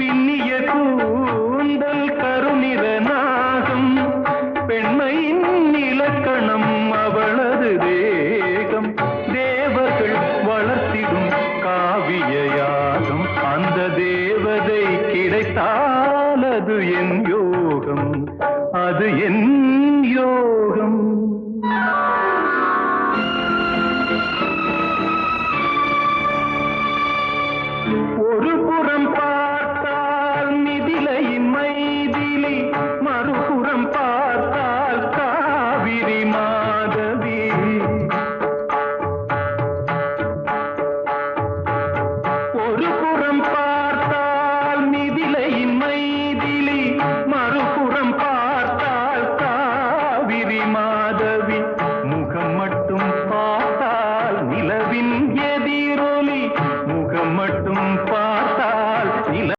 பின்னிய கூந்தல் கருநிற நாகம் பெண்மையின் இலக்கணம் அவளது தேகம். தேவர்கள் வளர்த்திடும் காவிய யாகம் அந்த தேவதை கிடைத்தால் அது என் யோகம். அது என் யோகம். ஒரு புறம் பா மாதவி